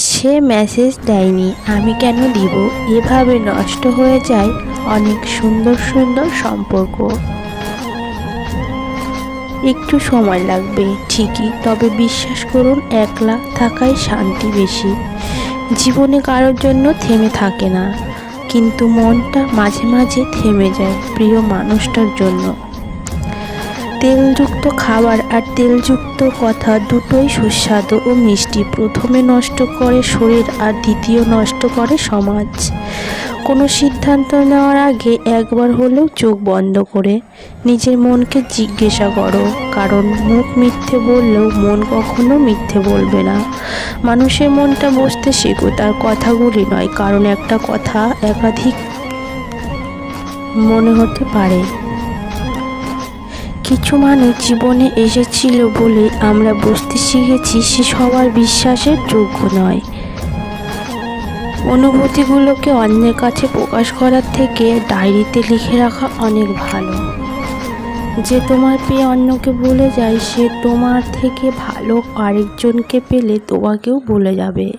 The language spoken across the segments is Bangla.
সে মেসেজ দেয়নি। আমি কেন দিব? এভাবে নষ্ট হয়ে যায় অনেক সুন্দর সুন্দর সম্পর্ক। একটু সময় লাগবে, ঠিকই। তবে বিশ্বাস করুন, একলা থাকাই শান্তি বেশি। জীবনে কারোর জন্য থেমে থাকে না। কিন্তু মনটা মাঝে মাঝে থেমে যায় প্রিয় মানুষটার জন্য। তেলযুক্ত খাবার আর তেলযুক্ত কথা দুটোই সুস্বাদু ও মিষ্টি। প্রথমে নষ্ট করে শরীর আর দ্বিতীয় নষ্ট করে সমাজ। কোনো সিদ্ধান্ত নেওয়ার আগে একবার হলেও চোখ বন্ধ করে নিজের মনকে জিজ্ঞাসা করো, কারণ মুখ মিথ্যে বললেও মন কখনো মিথ্যে বলবে না। মানুষের মনটা বসতে শেখো, তার কথাগুলি নয়, কারণ একটা কথা একাধিক মনে হতে পারে। কিছু মানুষ জীবনে এসেছিল বলে আমরা বুঝতে শিখেছি, সে সবার বিশ্বাসের যোগ্য নয়। অনুভূতিগুলোকে অন্যের কাছে প্রকাশ করার থেকে ডায়েরিতে লিখে রাখা অনেক ভালো। যে তোমার পেয়ে অন্যকে বলে যায়, সে তোমার থেকে ভালো আরেকজনকে পেলে তোমাকেও বলে যাবে।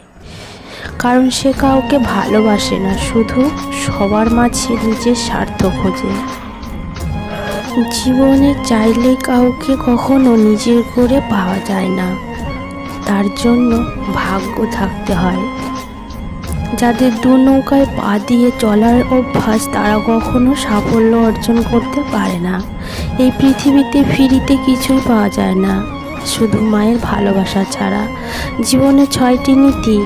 কারণ সে কাউকে ভালোবাসে না, শুধু সবার মাঝে নিজের স্বার্থ খোঁজে। জীবনে চাইলে কাউকে কখনো নিজের করে পাওয়া যায় না। তার জন্য ভাগ্য থাকতে হয়। যাদের দু নৌকায় পা দিয়ে চলার অভ্যাস তারা কখনো সাফল্য অর্জন করতে পারে না। এই পৃথিবীতে ফিরিতে কিছুই পাওয়া যায় না। শুধু মায়ের ভালোবাসা ছাড়া জীবনে ছয়টি নীতি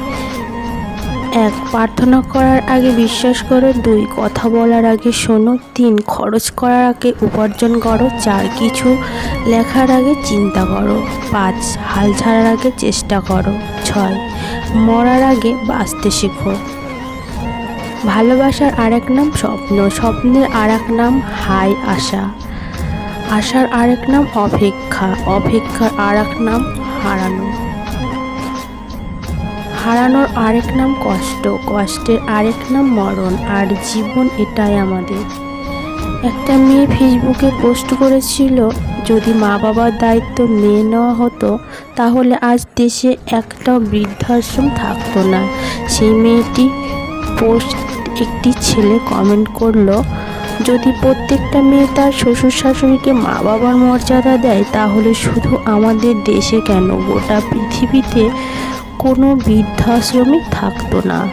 এক, প্রার্থনা করার আগে বিশ্বাস করো, দুই, কথা বলার আগে শোনো, তিন, খরচ করার আগে উপার্জন করো, চার, কিছু লেখার আগে চিন্তা করো, পাঁচ, হাল ছাড়ার আগে চেষ্টা করো, ছয়, মরার আগে বাঁচতে শেখো। ভালোবাসার আরেক নাম স্বপ্ন, স্বপ্নের আরেক নাম হাই আশা। আশার আরেক নাম অপেক্ষা, অপেক্ষার আরেক নাম হারানো। হারানোর আরেক নাম কষ্ট, কষ্টের আরেক নাম মরণ, আর জীবন এটাই আমাদের। একটা মেয়ে ফেসবুকে পোস্ট করেছিল, যদি মা বাবার দায়িত্ব মেয়ে নেওয়া হতো, তাহলে আজ দেশে একটা বৃদ্ধাশ্রম থাকতো না। সেই মেয়েটি পোস্ট একটি ছেলে কমেন্ট করল, যদি প্রত্যেকটা মেয়ে তার শ্বশুর শাশুড়িকে মা বাবার মর্যাদা দেয়, তাহলে শুধু আমাদের দেশে কেন? গোটা পৃথিবীতে কোনো বৃদ্ধাশ্রমে থাকতো না।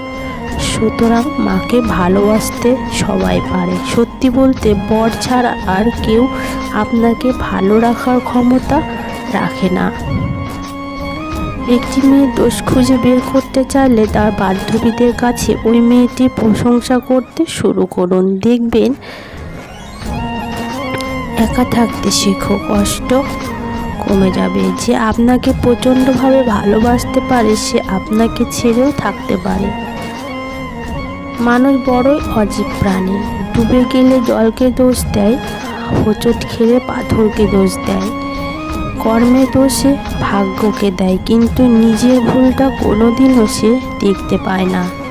সুতরাং মাকে ভালোবাসতে সবাই পারে। সত্যি বলতে, বর ছাড়া আর কেউ আপনাকে ভালো রাখার ক্ষমতা রাখে না। একটি মেয়ে দোষ খুঁজে বের করতে চাইলে তার বান্ধবীদের কাছে ওই মেয়েটির প্রশংসা করতে শুরু করুন। দেখবেন, একা থাকতে শেখো কষ্ট কমে যাবে। যে আপনাকে প্রচণ্ডভাবে ভালোবাসতে পারে, সে আপনাকে ছেড়েও থাকতে পারে। মানুষ বড়ই অজীব প্রাণী। ডুবে গেলে জলকে দোষ দেয়, হোঁচট খেলে পাথরকে দোষ দেয়। কর্মে দোষে ভাগ্যকে দেয়, কিন্তু নিজের ভুলটা কোনোদিনও সে দেখতে পায় না।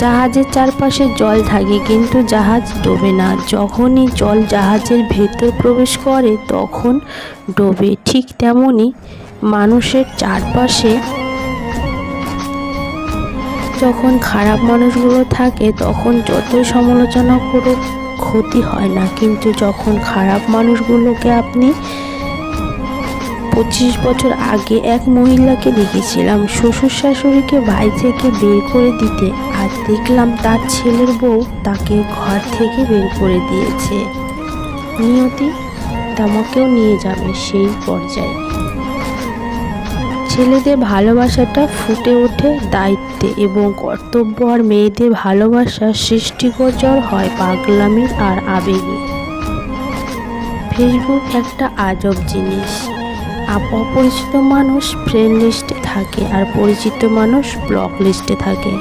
জাহাজের চারপাশে জল থাকে, কিন্তু জাহাজ ডোবে না। যখনই জল জাহাজের ভেতর প্রবেশ করে, তখন ডোবে। ঠিক তেমনই মানুষের চারপাশে যখন খারাপ মানুষগুলো থাকে, তখন যতই সমালোচনা করুক, ক্ষতি হয় না। কিন্তু যখন খারাপ মানুষগুলোকে আপনি পঁচিশ বছর আগে এক মহিলাকে দেখেছিলাম। শ্বশুর শাশুড়িকে বাড়ি থেকে বের করে দিতে। আর দেখলাম তার ছেলের বউ তাকে ঘর থেকে বের করে দিয়েছে। নিয়তি, তামাকেও নিয়ে যাবে সেই পর্যায়ে। ছেলেদের ভালোবাসাটা ফুটে ওঠে দায়িত্বে এবং কর্তব্য আর মেয়েদের ভালোবাসা সৃষ্টিগোচর হয় পাগলামির আর আবেগে। ফেসবুক একটা আজব জিনিস। অপরিচিত মানুষ ফ্রেন্ড লিস্টে থাকে আর পরিচিত মানুষ ব্লক লিস্টে থাকে।